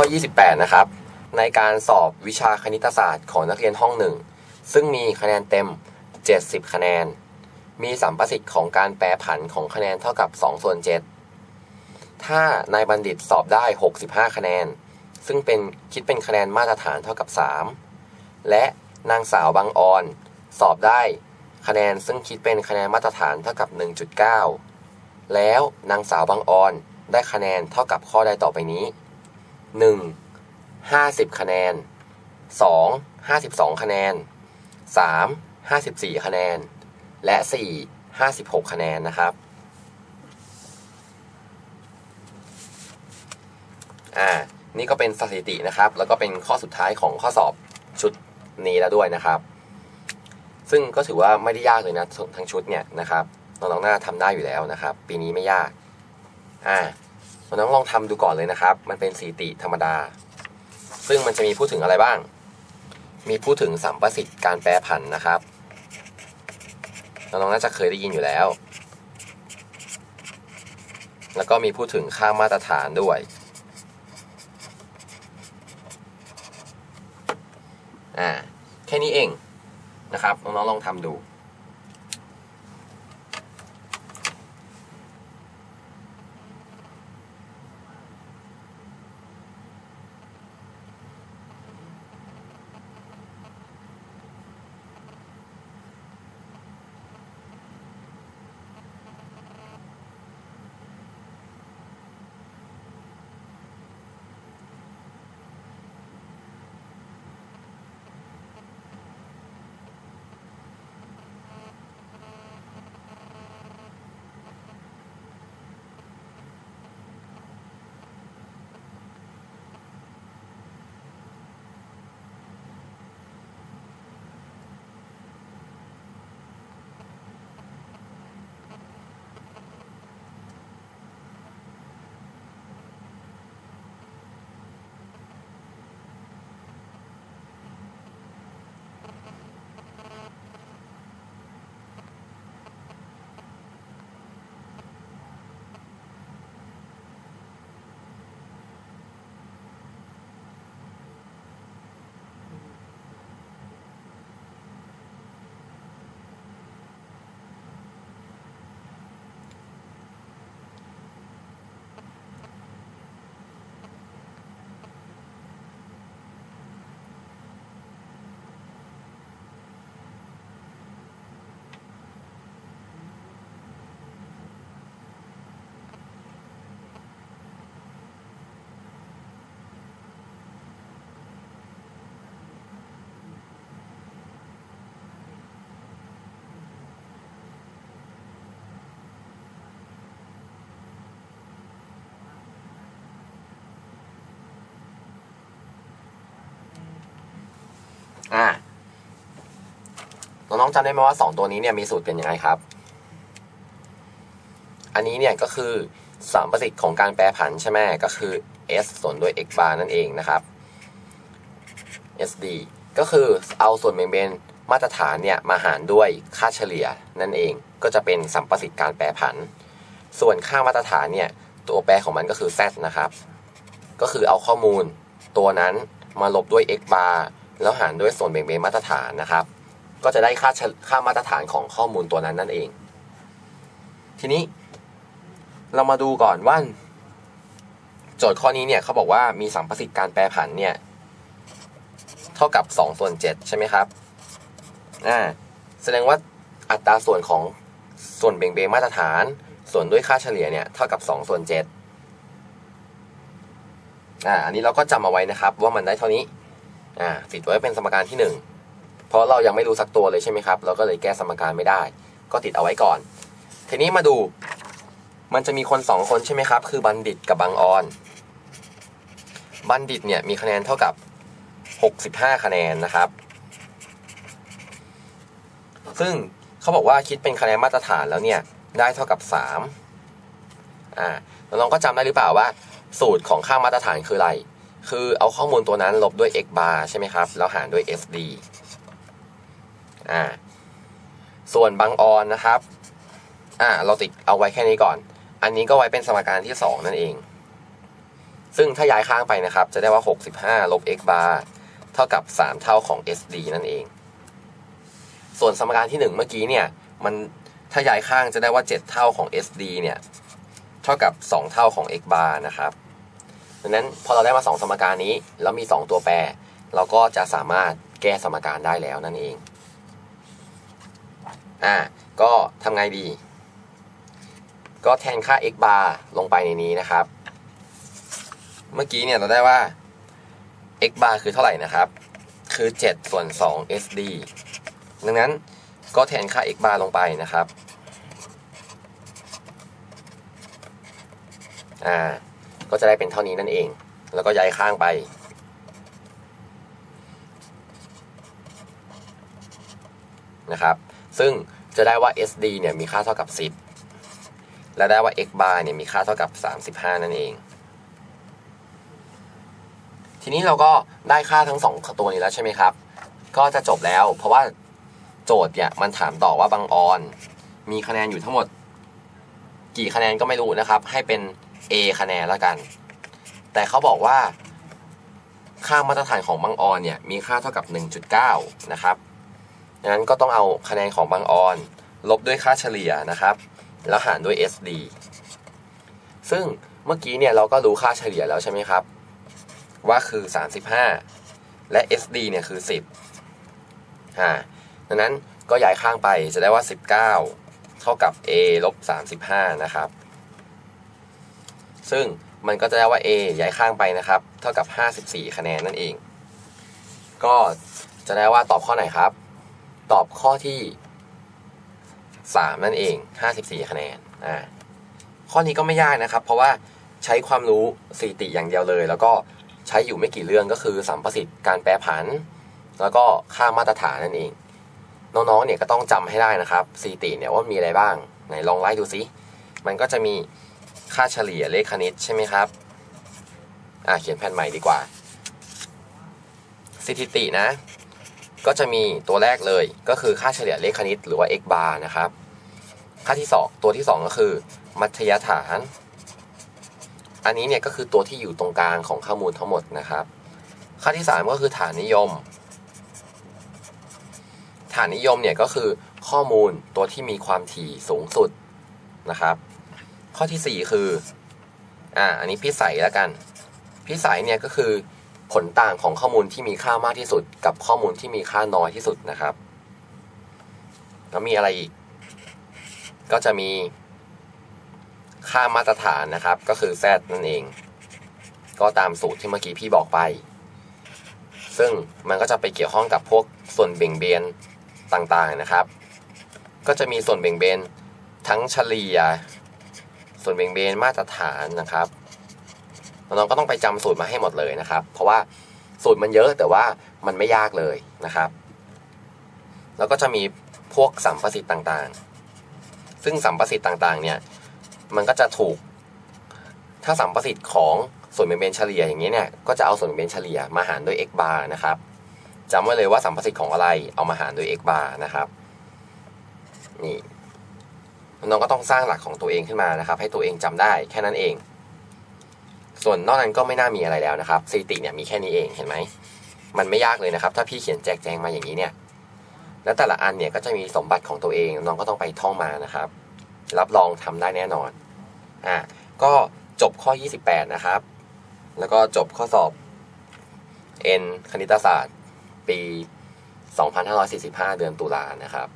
ข้อ 28 นะครับ ในการสอบวิชาคณิตศาสตร์ของนักเรียนห้องหนึ่ง ซึ่งมีคะแนนเต็ม 70 คะแนน มีสัมประสิทธิ์ของการแปรผันของคะแนนเท่ากับ2ส่วน7ถ้านายบัณฑิตสอบได้ 65 คะแนน ซึ่งเป็นคิดเป็นคะแนนมาตรฐานเท่ากับ 3 และนางสาวบางออน สอบได้คะแนนซึ่งคิดเป็นคะแนนมาตรฐานเท่ากับ 1.9 แล้วนางสาวบางออนได้คะแนนเท่ากับข้อใดต่อไปนี้ 1. 50 คะแนน 2. 52 คะแนน 3. 54 คะแนน และ 4. 56 คะแนนนะครับอ่านี่ก็เป็นสถิตินะครับ แล้วก็เป็นข้อสุดท้ายของข้อสอบชุดนี้แล้วด้วยนะครับ ซึ่งก็ถือว่าไม่ได้ยากเลยนะทั้งชุดเนี่ยนะครับน้องๆน่าทำได้อยู่แล้วนะครับ ปีนี้ไม่ยากอ่า น้องลองทำดูก่อนเลยนะครับ มันเป็นสถิติธรรมดา ซึ่งมันจะมีพูดถึงอะไรบ้าง มีพูดถึงสัมประสิทธิ์การแปรผันนะครับน้องๆน่าจะเคยได้ยินอยู่แล้ว แล้วก็มีพูดถึงค่ามาตรฐานด้วย อ่า แค่นี้เองนะครับ น้องๆลองทำดู อ่าน้องๆจำได้ไหมว่าสองตัวนี้เนี่ยมีสูตรเป็นยังไงครับ อันนี้เนี่ยก็คือสามประสิทธิ์ของการแปรผันใช่ไหมก็คือ s ส่วนด้วย x bar นั่นเองนะครับ sd ก็คือเอาส่วนแบ่งเบนมาตรฐานเนี่ยมาหารด้วยค่าเฉลี่ยนั่นเอง ก็จะเป็นสัมประสิทธิ์การแปรผัน ส่วนค่ามาตรฐานเนี่ยตัวแปรของมันก็คือ z นะครับ ก็คือเอาข้อมูลตัวนั้นมาลบด้วย x bar แล้วหารด้วยส่วนแบ่งเบนมาตรฐานนะครับ ก็จะได้ค่าเฉค่ามาตรฐานของข้อมูลตัวนั้นนั่นเอง ทีนี้ เรามาดูก่อนว่าโจทย์ข้อนี้เนี่ยเขาบอกว่ามีสัมประสิทธิ์การแปรผันเนี่ย เท่ากับ2ส่วน7ใช่ไหมครับอ่าแสดงว่าอัตราส่วนของส่วนเบ่งเบนมาตรฐาน ส่วนด้วยค่าเฉลี่ยเนี่ยเท่ากับ2ส่วน7อ่าอันนี้เราก็จำเอาไว้นะครับ ว่ามันได้เท่านี้ อ่าติดไว้เป็นสมการที่ 1 เพราะเรายังไม่รู้สักตัวเลยใช่ไหมครับ เราก็เลยแก้สมการไม่ได้ ก็ติดเอาไว้ก่อน ทีนี้มาดู มันจะมีคนสองคนใช่ไหมครับ คือบัณฑิตกับบางออน บัณฑิตเนี่ยมีคะแนนเท่ากับ 65 คะแนนนะครับ ซึ่งเขาบอกว่าคิดเป็นคะแนนมาตรฐานแล้วเนี่ยได้เท่ากับ 3 อ่าน้องๆก็จำได้หรือเปล่าว่า สูตรของค่ามาตรฐานคืออะไร คือเอาข้อมูลตัวนั้นลบด้วย x bar ใช่ไหมครับ แล้วหารด้วย sd อ่า ส่วนบางออนนะครับ อ่า เราติดเอาไว้แค่นี้ก่อน อันนี้ก็ไว้เป็นสมการที่ 2 นั่นเอง ซึ่งถ้าย้ายข้างไปนะครับ จะได้ว่า 65 ลบ x bar เท่ากับ 3 เท่าของ SD นั่นเอง ส่วนสมการที่ 1 เมื่อกี้เนี่ย มันถ้าย้ายข้างจะได้ว่า 7 เท่าของ SD เนี่ย เท่ากับ 2 เท่าของ x bar นะครับ ดังนั้นพอเราได้มา 2 สมการนี้ แล้วมี 2 ตัวแปร เราก็จะสามารถแก้สมการได้แล้วนั่นเอง อ่า ก็ทำไงดี ก็แทนค่า x bar ลงไปในนี้นะครับ เมื่อกี้เนี่ยเราได้ว่า x bar คือเท่าไหร่นะครับ คือ 7 ส่วน 2 sd ดังนั้นก็แทนค่า x bar ลงไปนะครับ อ่า ก็จะได้เป็นเท่านี้นั่นเอง แล้วก็ย้ายข้างไป นะครับ ซึ่งจะได้ว่า sd เนี่ยมีค่าเท่ากับ 10 และได้ว่า x bar เนี่ยมีค่าเท่ากับ 35 นั่นเอง ทีนี้เราก็ได้ค่าทั้งสองตัวนี้แล้วใช่ไหมครับ ก็จะจบแล้ว เพราะว่าโจทย์เนี่ยมันถามต่อว่าบางออน มีคะแนนอยู่ทั้งหมด กี่คะแนนก็ไม่รู้นะครับ ให้เป็น A คะแนนแล้วกัน แต่เขาบอกว่า ค่ามาตรฐานของบางออนเนี่ยมีค่าเท่ากับ 1.9 นะครับดังนั้นก็ต้องเอาคะแนนของบางออน ลบด้วยค่าเฉลี่ยนะครับ แล้วหารด้วย SD ซึ่งเมื่อกี้เนี่ยเราก็รู้ค่าเฉลี่ยแล้วใช่ไหมครับ ว่าคือ 35 และ SD เนี่ยคือ 10อ่าดังนั้นก็ย้ายข้างไปจะได้ว่า 19 เท่ากับ A ลบ35 นะครับ ซึ่งมันก็จะได้ว่า A ย้ายข้างไปนะครับ เท่ากับ 54 คะแนนนั่นเอง ก็จะได้ว่าตอบข้อไหนครับ ตอบข้อที่ 3 นั่นเอง 54 คะแนนอ่าข้อนี้ก็ไม่ยากนะครับ เพราะว่าใช้ความรู้สถิติอย่างเดียวเลย แล้วก็ใช้อยู่ไม่กี่เรื่องก็คือสัมประสิทธิ์การแปรผัน แล้วก็ค่ามาตรฐานนั่นเอง น้องๆเนี่ยก็ต้องจำให้ได้นะครับสถิติเนี่ยว่ามีอะไรบ้างไหนลองไล่ดูซิมันก็จะมี ค่าเฉลี่ยเลขคณิตใช่ไหมครับ อ่าเขียนแผ่นใหม่ดีกว่า สถิตินะ ก็จะมีตัวแรกเลยก็คือค่าเฉลี่ยเลขคณิตหรือว่า x bar นะครับ ค่าที่ 2 ตัวที่ 2 ก็คือ มัธยฐาน อันนี้เนี่ยก็คือตัวที่อยู่ตรงกลางของข้อมูลทั้งหมดนะครับ ค่าที่ 3 ก็คือฐานนิยม ฐานนิยมเนี่ยก็คือข้อมูลตัวที่มีความถี่สูงสุดนะครับ ข้อทีสี่ 4 คืออ่าอันนี้พิสัยแล้วกันพิสัยเนี่ยก็คือผลต่างของข้อมูลที่มีค่ามากที่สุด กับข้อมูลที่มีค่าน้อยที่สุดนะครับ แล้วมีอะไรอีก ก็จะมีค่ามาตรฐานนะครับ ก็คือ z นั่นเอง ก็ตามสูตรที่เมื่อกี้พี่บอกไป ซึ่งมันก็จะไปเกี่ยวข้องกับพวกส่วนเบ่งเบนต่างๆนะครับ ก็จะมีส่วนเบ่งเบนทั้งเฉลี่ย ส่วนเบ่งเบนมาตรฐานนะครับน้องก็ต้องไปจำสูตรมาให้หมดเลยนะครับ เพราะว่าสูตรมันเยอะแต่ว่ามันไม่ยากเลยนะครับ แล้วก็จะมีพวกสัมประสิทธิ์ต่างๆ ซึ่งสัมประสิทธิ์ต่างๆ เนี่ยมันก็จะถูก ถ้าสัมประสิทธิ์ของส่วนเบ่งเบนเฉลี่ยอย่างนี้เนี่ยก็จะเอาส่วนเบ่งเบนเฉลี่ยมาหารด้วย x bar นะครับจำไว้เลยว่าสัมประสิทธิ์ของอะไรเอามาหารด้วย x bar นะครับ นี่ น้องก็ต้องสร้างหลักของตัวเองขึ้นมานะครับ ให้ตัวเองจำได้แค่นั้นเอง ส่วนนอกนั้นก็ไม่น่ามีอะไรแล้วนะครับสถิติเนี่ยมีแค่นี้เองเห็นไหมมันไม่ยากเลยนะครับ ถ้าพี่เขียนแจกแจงมาอย่างนี้เนี่ย แล้วแต่ละอันเนี่ยก็จะมีสมบัติของตัวเองน้องก็ต้องไปท่องมานะครับ รับรองทำได้แน่นอนอะก็จบข้อ 28 นะครับ แล้วก็จบข้อสอบ N คณิตศาสตร์ ปี 2545 เดือนตุลานะครับ